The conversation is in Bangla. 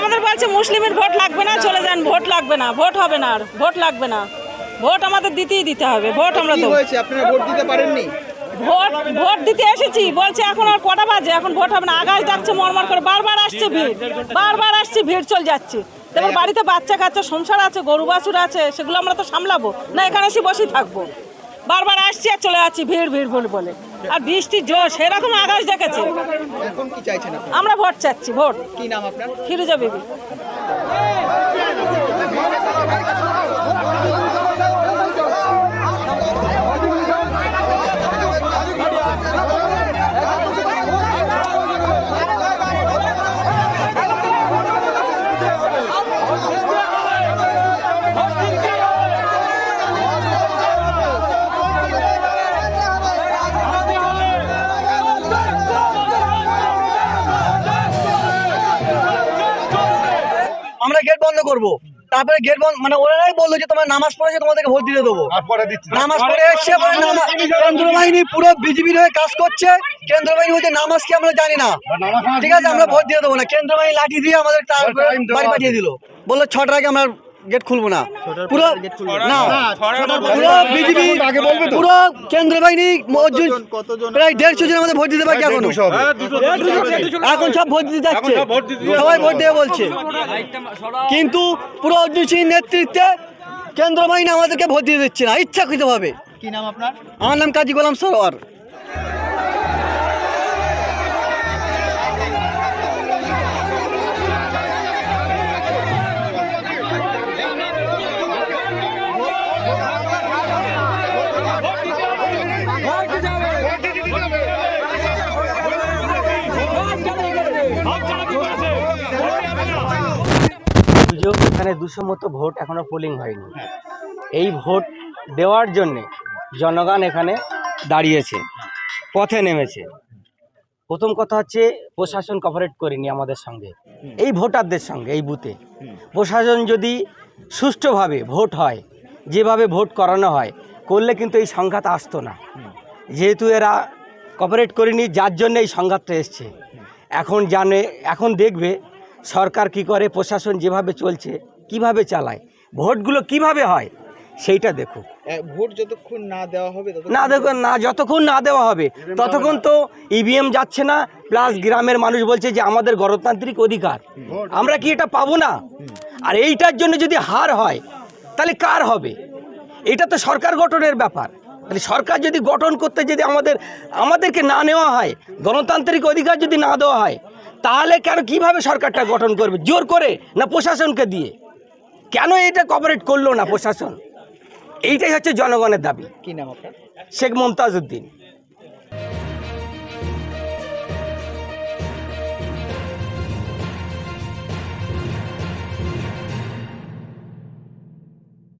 আমাদের বলছে মুসলিমের ভোট লাগবে না চলে যান। ভোট লাগবে না ভোট হবে না আর। ভোট লাগবে না। ভোট আমাদের দিতেই দিতে হবে ভোট আমরা দেবো। আপনারা ভোট দিতে পারেননি? ভোট ভোট দিতে এসেছি বলছে এখন আর কটা বাজে? এখন ভোট হবে না। আগাজ ডাকছে মরমর করে। বারবার আসছে ভিড় বারবার আসছে ভিড় চলে যাচ্ছে। তারপর বাড়িতে বাচ্চা কাচ্চা সংসার আছে গরু বাছুর আছে সেগুলো আমরা তো সামলাবো। না এখানে এসে বসেই থাকব। বারবার আসছি আর চলে যাচ্ছি ভিড় ভিড় বলে বলে। আর বৃষ্টির জোর সেরকম আকাশ আপনি আমরা ভোট চাচ্ছি ভোট। কি নাম আপনার? ফিরোজা বিবি। বন্ধ করব। তারপরে গেট বন্ধ মানে ওরাই বলল যে তোমার নামাজ পড়েছে তোমাদেরকে ভোট দিতে দেবো। নামাজ পড়ে এসছে কেন্দ্র বাহিনী পুরো বিজেপির হয়ে কাজ করছে। কেন্দ্র বাহিনী বলছে নামাজ কি আমরা জানি না। ঠিক আছে আমরা ভোট দিয়ে দেবো না। কেন্দ্র বাহিনী লাঠি দিয়ে আমাদের তারপরে বাড়ি পাঠিয়ে দিল। বলল ছটার আগে আমরা গেট খুলবো না। পুরো না পুরো বিজেপি পুরো কেন্দ্র বাহিনী মজুদ প্রায় দেড়শো জন আমাদের ভোট দিতে বাকি এখনও। এখন সব ভোট দিতে যাচ্ছে। সবাই ভোট দেবে বলছে। কিন্তু পুরো অর্জুন সিং নেতৃত্বে কেন্দ্র বাহিনী আমাদেরকে ভোট দিয়ে দিচ্ছে না ইচ্ছাকৃতভাবে। কি নাম আপনার? আমার নাম কাজী গোলাম সরোয়ার। এখানে দুশো মতো ভোট এখনও পোলিং হয়নি। এই ভোট দেওয়ার জন্যে জনগণ এখানে দাঁড়িয়েছে পথে নেমেছে। প্রথম কথা হচ্ছে প্রশাসন কপারেট করেনি আমাদের সঙ্গে। এই ভোটারদের সঙ্গে এই বুথে। প্রশাসন যদি সুষ্ঠুভাবে ভোট হয় যেভাবে ভোট করানো হয় করলে কিন্তু এই সংঘাত আসতো না। যেহেতু এরা কপারেট করেনি যার জন্য এই সংঘাতটা এসছে। এখন জানে এখন দেখবে সরকার কি করে প্রশাসন যেভাবে চলছে কীভাবে চালায়? ভোটগুলো কীভাবে হয়? সেইটা দেখুক। ভোট যতক্ষণ না দেওয়া হবে না দেখুন না যতক্ষণ না দেওয়া হবে ততক্ষণ তো ইভিএম যাচ্ছে না প্লাস গ্রামের মানুষ বলছে যে আমাদের গণতান্ত্রিক অধিকার। আমরা কি এটা পাবো না? আর এইটার জন্য যদি হার হয় তাহলে কার হবে? এটা তো সরকার গঠনের ব্যাপার। তাহলে সরকার যদি গঠন করতে যদি আমাদের আমাদেরকে না নেওয়া হয় গণতান্ত্রিক অধিকার যদি না দেওয়া হয় তাহলে কেন কীভাবে সরকারটা গঠন করবে? জোর করে না প্রশাসনকে দিয়ে? কেন এটা কপারেট করল না প্রশাসন? এইটাই হচ্ছে জনগণের দাবি। কি নাম আপনার? শেখ মমতাজ উদ্দিন